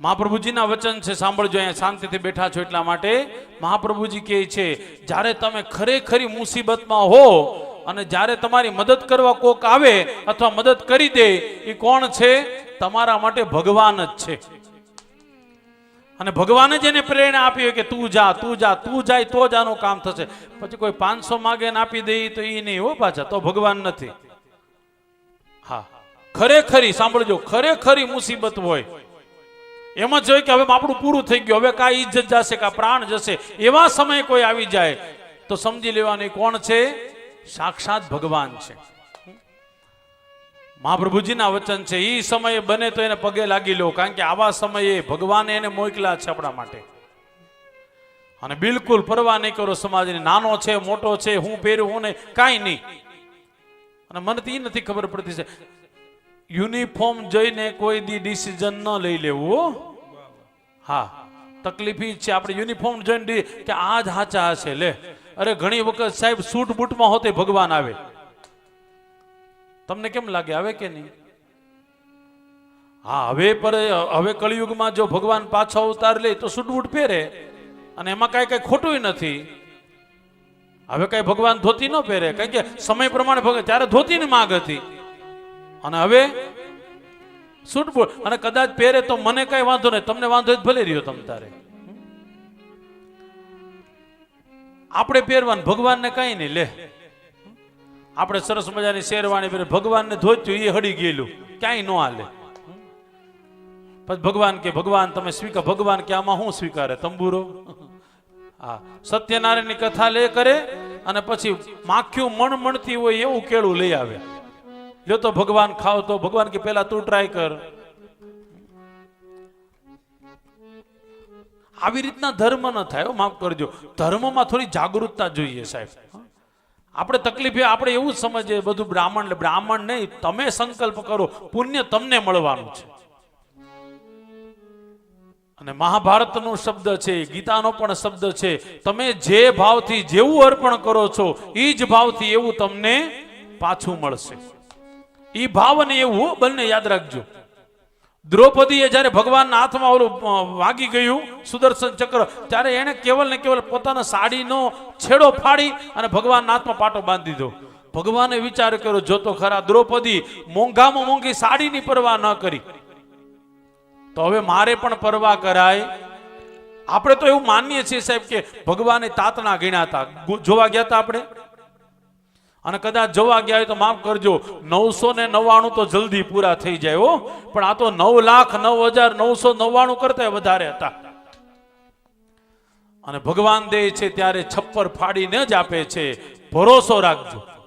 મહાપ્રભુજીના વચન છે, સાંભળજો, અહીંયા શાંતિથી બેઠા છો એટલા માટે. મહાપ્રભુજી કહે છે, જ્યારે તમે ખરેખરી મુસીબતમાં હો અને જ્યારે તમારી મદદ કરવા કોક આવે અથવા મદદ કરી દે એ કોણ છે? તમારા માટે ભગવાન જ છે. અને ભગવાને જ એને પ્રેરણા આપી હોય કે તું જા તું જા, તું જાય તો જ આનું કામ થશે. પછી કોઈ પાંચસો માગે આપી દે તો એ નહીં હો પાછા, તો ભગવાન નથી. હા. ખરેખરી, સાંભળજો, ખરેખરી મુસીબત હોય. એમ જ કે હવે આપણું પૂરું થઈ ગયું, હવે કાંઈ ઈજ્જત જશે કાં પ્રાણ જશે. એવા સમયે કોઈ આવી જાય, તો સમજી લેવાની કોણ છે? સાક્ષાત ભગવાન છે. મહાપ્રભુજીના વચન છે એ સમયે બને તો એને પગે લાગી લો, કારણ કે આવા સમયે ભગવાને એને મોકલા છે આપણા માટે. અને બિલકુલ પરવા નહીં કરો સમાજની, નાનો છે, મોટો છે, હું પહેર્યું, હું નહીં, કાંઈ નહીં. અને મને તો એ નથી ખબર પડતી છે યુનિફોર્મ જોઈને કોઈ દી ડિસિઝન ન લઈ લેવું, હો. તકલીફ છે, આપણે યુનિફોર્મ જોઈને કે આ જ હાચા હશે, લે. અરે ઘણી વખત સાહેબ સૂટ બૂટમાં હોતે ભગવાન આવે. તમને કેમ લાગે, આવે કે નહીં? હા, હવે પર, હવે કળિયુગમાં જો ભગવાન પાછો અવતાર લે તો સૂટ બૂટ પહેરે, અને એમાં કાંઈ કાંઈ ખોટું નથી. હવે કઈ ભગવાન ધોતી ન પહેરે, કારણ કે સમય પ્રમાણે ભગવાન ત્યારે ધોતીની માંગ હતી. અને હવે સૂટ અને કદાચ પહેરે તો મને કઈ વાંધો નહીં. તમને વાંધો જ ભલે રહ્યો તમ તારે. આપણે પહેરવાનું, ભગવાનને કઈ નહીં, લે. આપણે સરસ મજાની શેરવાણી પહેરે, ભગવાનને ધોત્યું, એ હડી ગયેલું. ક્યાંય ન હાલે. પછી ભગવાન કે, ભગવાન, તમે સ્વીકાર ભગવાન કે, આમાં શું સ્વીકારે? તંબુરો? હા. સત્યનારાયણની કથા લે કરે, અને પછી માખ્યું મણ મણતી હોય એવું કેળું લઈ આવે. લ્યો તો ભગવાન ખાવ તો ભગવાન કે પેલા તું ટ્રાય કર. આવી રીતના ધર્મ ન થાય માફ કરજો. ધર્મમાં થોડી જાગૃતતા જોઈએ સાહેબ. આપણે તકલીફ આપણે એવું સમજીએ બધું બ્રાહ્મણ, એટલે બ્રાહ્મણ નહીં, તમે સંકલ્પ કરો, પુણ્ય તમને મળવાનું છે. અને મહાભારતનો શબ્દ છે, ગીતાનો પણ શબ્દ છે, તમે જે ભાવથી જેવું અર્પણ કરો છો એ જ ભાવથી એવું તમને પાછું મળશે. એ ભાવ અને એવું બંને યાદ રાખજો. દ્રૌપદીએ જ્યારે ભગવાનના હાથમાં ઓલું વાગી ગયું, સુદર્શન ચક્ર, ત્યારે એણે કેવલ ને કેવલ પોતાના સાડીનો છેડો ફાડી અને ભગવાનના હાથમાં પાટો બાંધી દીધો. ભગવાને વિચાર કર્યો, જો તો ખરા દ્રૌપદી મોંઘામાં મોંઘી સાડીની પરવા ન કરી. તો હવે મારે પણ પરવા કરાય. આપણે તો એવું માનીએ છીએ સાહેબ કે ભગવાને તાતના ગીણ્યા હતા. જોવા ગયા હતા આપણે? અને કદાચ જોવા ગયા હોય તો માફ કરજો, નવસો ને નવ્વાણું તો જલ્દી પૂરા થઈ જાય હો. પણ આ તો નવ લાખ નવ હજાર નવસો નવ્વાણું કરતા વધારે હતા. અને ભગવાન દે છે ત્યારે છપ્પર ફાડીને જ આપે છે. ભરોસો રાખજો.